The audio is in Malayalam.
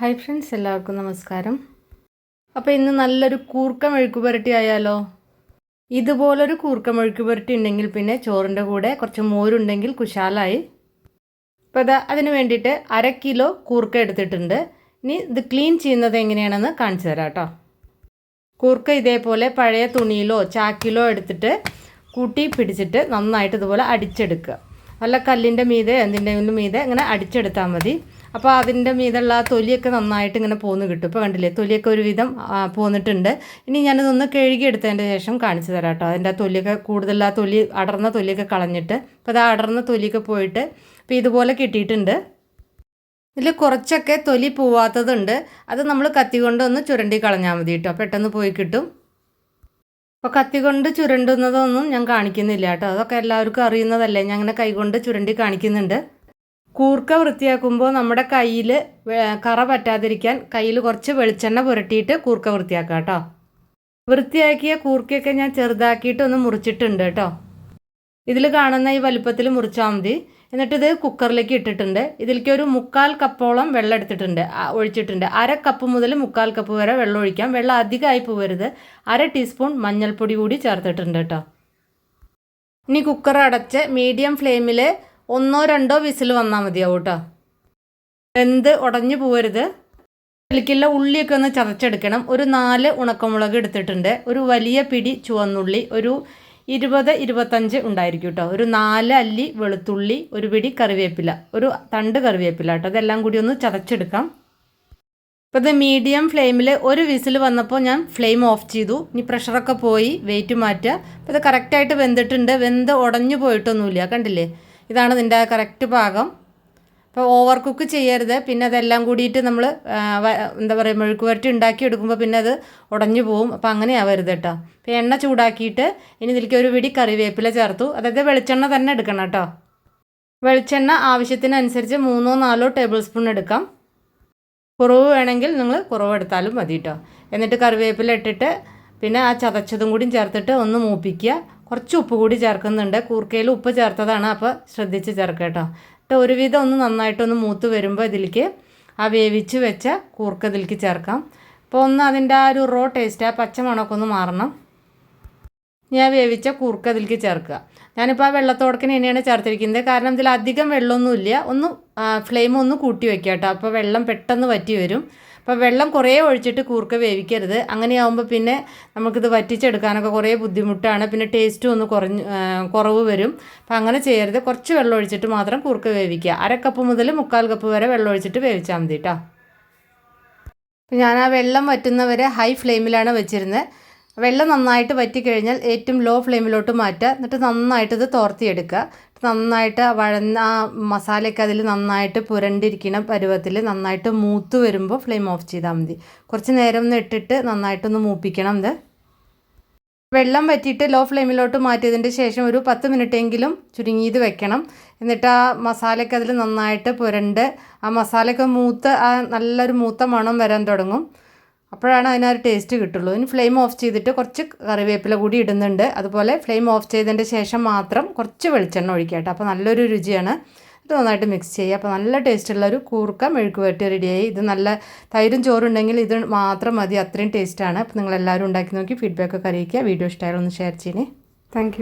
ഹായ് ഫ്രണ്ട്സ് എല്ലാവർക്കും നമസ്കാരം. അപ്പോൾ ഇന്ന് നല്ലൊരു കൂർക്ക മെഴുക്ക് പുരട്ടി ആയാലോ? ഇതുപോലൊരു കൂർക്ക മെഴുക്ക് പുരട്ടി ഉണ്ടെങ്കിൽ പിന്നെ ചോറിന്റെ കൂടെ കുറച്ച് മോരുണ്ടെങ്കിൽ കുശാലായി. അപ്പോൾ അത് അതിന് വേണ്ടിയിട്ട് അര കിലോ കൂർക്ക എടുത്തിട്ടുണ്ട്. ഇനി ഇത് ക്ലീൻ ചെയ്യുന്നത് എങ്ങനെയാണെന്ന് കാണിച്ചു തരാം കേട്ടോ കൂർക്ക ഇതേപോലെ പഴയ തുണിയിലോ ചാക്കിലോ എടുത്തിട്ട് കൂട്ടി പിടിച്ചിട്ട് നന്നായിട്ട് ഇതുപോലെ അടിച്ചെടുക്കുക. നല്ല കല്ലിന്റെ മീതെ എന്തിന്റെങ്കിലും മീതെ ഇങ്ങനെ അടിച്ചെടുത്താൽ മതി. അപ്പോൾ അതിന്റെ മീതുള്ള തൊലിയൊക്കെ നന്നായിട്ട് ഇങ്ങനെ പോന്ന് കിട്ടും. ഇപ്പോൾ കണ്ടില്ലേ തൊലിയൊക്കെ ഒരുവിധം പോന്നിട്ടുണ്ട്. ഇനി ഞാനിതൊന്ന് കഴുകിയെടുത്തതിന്റെ ശേഷം കാണിച്ചു തരാം കേട്ടോ. അതിന്റെ തൊലിയൊക്കെ കൂടുതൽ ആ തൊലി അടർന്ന തൊലിയൊക്കെ കളഞ്ഞിട്ട്. അപ്പോൾ അത് അടർന്ന തൊലിയൊക്കെ പോയിട്ട് ഇപ്പോൾ ഇതുപോലെ കിട്ടിയിട്ടുണ്ട്. ഇതിൽ കുറച്ചൊക്കെ തൊലി പോവാത്തതുണ്ട്. അത് നമ്മൾ കത്തി കൊണ്ട് ഒന്ന് ചുരണ്ടി കളഞ്ഞാൽ മതി കേട്ടോ. പെട്ടെന്ന് പോയി കിട്ടും. അപ്പോൾ കത്തി കൊണ്ട് ചുരണ്ടുന്നതൊന്നും ഞാൻ കാണിക്കുന്നില്ല കേട്ടോ. അതൊക്കെ എല്ലാവർക്കും അറിയുന്നതല്ലേ. ഞാൻ അങ്ങനെ കൈകൊണ്ട് ചുരണ്ടി കാണിക്കുന്നുണ്ട്. കൂർക്ക വൃത്തിയാക്കുമ്പോൾ നമ്മുടെ കയ്യിൽ കറ പറ്റാതിരിക്കാൻ കയ്യിൽ കുറച്ച് വെളിച്ചെണ്ണ പുരട്ടിയിട്ട് കൂർക്ക വൃത്തിയാക്കുക കേട്ടോ. വൃത്തിയാക്കിയ കൂർക്കയൊക്കെ ഞാൻ ചെറുതാക്കിയിട്ട് ഒന്ന് മുറിച്ചിട്ടുണ്ട് കേട്ടോ. ഇതിൽ കാണുന്ന ഈ വലുപ്പത്തിൽ മുറിച്ചാൽ മതി. എന്നിട്ടിത് കുക്കറിലേക്ക് ഇട്ടിട്ടുണ്ട്. ഇതിലേക്ക് ഒരു മുക്കാൽ കപ്പോളം വെള്ളം എടുത്തിട്ടുണ്ട് ഒഴിച്ചിട്ടുണ്ട്. അര കപ്പ് മുതൽ മുക്കാൽ കപ്പ് വരെ വെള്ളം ഒഴിക്കാം. വെള്ളം അധികമായി പോകരുത് അര ടീസ്പൂൺ മഞ്ഞൾപ്പൊടി കൂടി ചേർത്തിട്ടുണ്ട് കേട്ടോ. ഇനി കുക്കർ അടച്ച് മീഡിയം ഫ്ലെയിമിൽ ഒന്നോ രണ്ടോ വിസിൽ വന്നാൽ മതിയാവും കേട്ടോ വെന്ത് ഉടഞ്ഞു പോവരുത്. ഇതിലേക്കുള്ള ഉള്ളിയൊക്കെ ഒന്ന് ചതച്ചെടുക്കണം. ഒരു നാല് ഉണക്കമുളക് എടുത്തിട്ടുണ്ട്. ഒരു വലിയ പിടി ചുവന്നുള്ളി ഒരു ഇരുപത് ഇരുപത്തഞ്ച് ഉണ്ടായിരിക്കും കേട്ടോ ഒരു നാല് അല്ലി വെളുത്തുള്ളി ഒരു പിടി കറിവേപ്പില ഒരു തണ്ട് കറിവേപ്പില കേട്ടോ അതെല്ലാം കൂടി ഒന്ന് ചതച്ചെടുക്കാം. ഇപ്പോൾ ഇത് മീഡിയം ഫ്ലെയിമിൽ ഒരു വിസിൽ വന്നപ്പോൾ ഞാൻ ഫ്ലെയിം ഓഫ് ചെയ്തു. ഇനി പ്രഷറൊക്കെ പോയി വെയിറ്റ് മാറ്റുക അപ്പോൾ ഇത് കറക്റ്റായിട്ട് വെന്തിട്ടുണ്ട്. വെന്ത് ഉടഞ്ഞു പോയിട്ടൊന്നുമില്ല. കണ്ടില്ലേ? ഇതാണ് ഇതിന്റെ കറക്റ്റ് ഭാഗം അപ്പോൾ ഓവർ കുക്ക് ചെയ്യരുത്. പിന്നെ അതെല്ലാം കൂടിയിട്ട് നമ്മൾ എന്താ പറയുക മെഴുക്ക് വരട്ടി ഉണ്ടാക്കി എടുക്കുമ്പോൾ പിന്നെ അത് ഉടഞ്ഞു പോവും. അപ്പോൾ അങ്ങനെ ആവരുത് കേട്ടോ. അപ്പോൾ എണ്ണ ചൂടാക്കിയിട്ട് ഇനി ഇതിലേക്ക് ഒരു പിടി കറിവേപ്പില ചേർത്തു. അതായത് വെളിച്ചെണ്ണ തന്നെ എടുക്കണം കേട്ടോ. വെളിച്ചെണ്ണ ആവശ്യത്തിനനുസരിച്ച് മൂന്നോ നാലോ ടേബിൾ സ്പൂൺ എടുക്കാം. കുറവ് വേണമെങ്കിൽ നിങ്ങൾ കുറവ് എടുത്താലും മതി കേട്ടോ. എന്നിട്ട് കറിവേപ്പില ഇട്ടിട്ട് പിന്നെ ആ ചതച്ചതും കൂടി ചേർത്തിട്ട് ഒന്ന് മൂപ്പിക്കുക. കുറച്ച് ഉപ്പ് കൂടി ചേർക്കുന്നുണ്ട്. കൂർക്കയിൽ ഉപ്പ് ചേർത്തതാണ്. അപ്പോൾ ശ്രദ്ധിച്ച് ചേർക്കുക കേട്ടോ. എന്നിട്ട് ഒരുവിധം ഒന്ന് നന്നായിട്ടൊന്ന് മൂത്ത് വരുമ്പോൾ ഇതിലേക്ക് ആ വേവിച്ച് വെച്ച കൂർക്ക ഇതിലേക്ക് ചേർക്കാം. അപ്പോൾ ഒന്ന് അതിന്റെ ആ ഒരു റോ ടേസ്റ്റ് ആ പച്ചമണമൊക്കെ ഒന്ന് മാറണം. ഞാൻ വേവിച്ച കൂർക്ക ഇതിലേക്ക് ചേർക്കുക. ഞാനിപ്പോൾ ആ വെള്ളത്തോടക്കിന് തന്നെയാണ് ചേർത്തിരിക്കുന്നത്. കാരണം ഇതിൽ അധികം വെള്ളമൊന്നുമില്ല. ഒന്ന് ഫ്ലെയിം ഒന്ന് കൂട്ടി വെക്കാം കേട്ടോ. അപ്പോൾ വെള്ളം പെട്ടെന്ന് വറ്റി വരും. അപ്പോൾ വെള്ളം കുറേ ഒഴിച്ചിട്ട് കൂർക്ക വേവിക്കരുത്. അങ്ങനെയാവുമ്പോൾ പിന്നെ നമുക്കിത് വറ്റിച്ചെടുക്കാനൊക്കെ കുറേ ബുദ്ധിമുട്ടാണ്. പിന്നെ ടേസ്റ്റും ഒന്ന് കുറഞ്ഞ് കുറവ് വരും. അപ്പോൾ അങ്ങനെ ചെയ്യരുത്. കുറച്ച് വെള്ളം ഒഴിച്ചിട്ട് മാത്രം കൂർക്ക വേവിക്കുക. അര കപ്പ് മുതൽ മുക്കാൽ കപ്പ് വരെ വെള്ളം ഒഴിച്ചിട്ട് വേവിച്ചാൽ മതി കേട്ടോ ഞാൻ ആ വെള്ളം വറ്റുന്നവരെ ഹൈ ഫ്ലെയിമിലാണ് വെച്ചിരുന്നത് വെള്ളം നന്നായിട്ട് വറ്റിക്കഴിഞ്ഞാൽ ഏറ്റവും ലോ ഫ്ലെയിമിലോട്ട് മാറ്റുക. എന്നിട്ട് നന്നായിട്ട് ഇത് തോർത്തിയെടുക്കുക. നന്നായിട്ട് വഴന്ന ആ മസാലയൊക്കെ അതിൽ നന്നായിട്ട് പുരണ്ടിരിക്കുന്ന പരുവത്തിൽ നന്നായിട്ട് മൂത്ത് വരുമ്പോൾ ഫ്ലെയിം ഓഫ് ചെയ്താൽ മതി. കുറച്ച് നേരം ഒന്ന് ഇട്ടിട്ട് നന്നായിട്ടൊന്ന് മൂപ്പിക്കണം ഇത്. വെള്ളം വറ്റിയിട്ട് ലോ ഫ്ലെയിമിലോട്ട് മാറ്റിയതിന്റെ ശേഷം ഒരു പത്ത് മിനിറ്റെങ്കിലും ചുരുങ്ങിയത് വെക്കണം. എന്നിട്ട് ആ മസാലയൊക്കെ അതിൽ നന്നായിട്ട് പുരണ്ട് ആ മസാലയൊക്കെ മൂത്ത് ആ നല്ലൊരു മൂത്ത മണം വരാൻ തുടങ്ങും. അപ്പോഴാണ് അതിനൊരു ടേസ്റ്റ് കിട്ടുള്ളൂ. ഇനി ഫ്ലെയിം ഓഫ് ചെയ്തിട്ട് കുറച്ച് കറിവേപ്പില കൂടി ഇടുന്നുണ്ട്. അതുപോലെ ഫ്ലെയിം ഓഫ് ചെയ്തതിന്റെ ശേഷം മാത്രം കുറച്ച് വെളിച്ചെണ്ണ ഒഴിക്കട്ടെ അപ്പോൾ നല്ലൊരു രുചിയാണ്. ഇത് നന്നായിട്ട് മിക്സ് ചെയ്യുക. അപ്പോൾ നല്ല ടേസ്റ്റുള്ള ഒരു കൂർക്ക മെഴുക്ക് വരട്ടി റെഡിയായി ഇത് നല്ല തൈരും ചോറുണ്ടെങ്കിൽ ഇത് മാത്രം മതി. അത്രയും ടേസ്റ്റാണ് അപ്പോൾ നിങ്ങളെല്ലാവരും ഉണ്ടാക്കി നോക്കി ഫീഡ്ബാക്ക് ഒക്കെ അറിയിക്കുക. വീഡിയോ ഇഷ്ടമായാലൊന്ന് ഷെയർ ചെയ്യണേ. താങ്ക്